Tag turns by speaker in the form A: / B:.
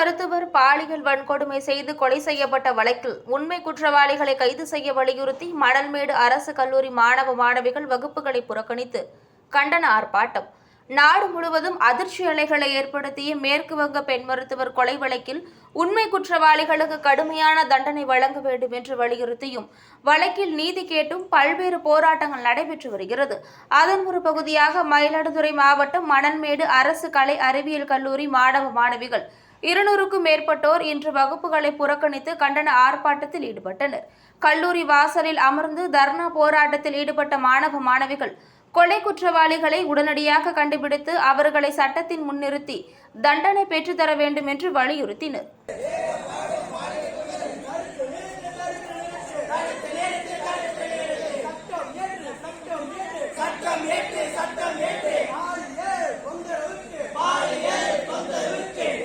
A: மருத்துவர் பாலியல் வன்கொடுமை செய்து கொலை செய்யப்பட்ட வழக்கில் உண்மை குற்றவாளிகளை கைது செய்ய வலியுறுத்தி மணல்மேடு அரசு கல்லூரி மாணவ மாணவிகள் வகுப்புகளை புறக்கணித்து கண்டன ஆர்ப்பாட்டம். நாடு முழுவதும் அதிர்ச்சி அலைகளை ஏற்படுத்திய மேற்கு வங்க பெண் மருத்துவர் கொலை வழக்கில் உண்மை குற்றவாளிகளுக்கு கடுமையான தண்டனை வழங்க வேண்டும் என்று வலியுறுத்தியும் வழக்கில் நீதி கேட்டும் பல்வேறு போராட்டங்கள் நடைபெற்று வருகிறது. அதன் ஒரு பகுதியாக மயிலாடுதுறை மாவட்டம் மணல்மேடு அரசு கலை அறிவியல் கல்லூரி மாணவ மாணவிகள் இருநூறுக்கும் மேற்பட்டோர் இன்று வகுப்புகளை புறக்கணித்து கண்டன ஆர்ப்பாட்டத்தில் ஈடுபட்டனர். கல்லூரி வாசலில் அமர்ந்து தர்ணா போராட்டத்தில் ஈடுபட்ட மாணவ மாணவிகள் கொலை குற்றவாளிகளை உடனடியாக கண்டுபிடித்து அவர்களை சட்டத்தின் முன்னிறுத்தி தண்டனை பெற்றுத்தர வேண்டும் என்று வலியுறுத்தினர்.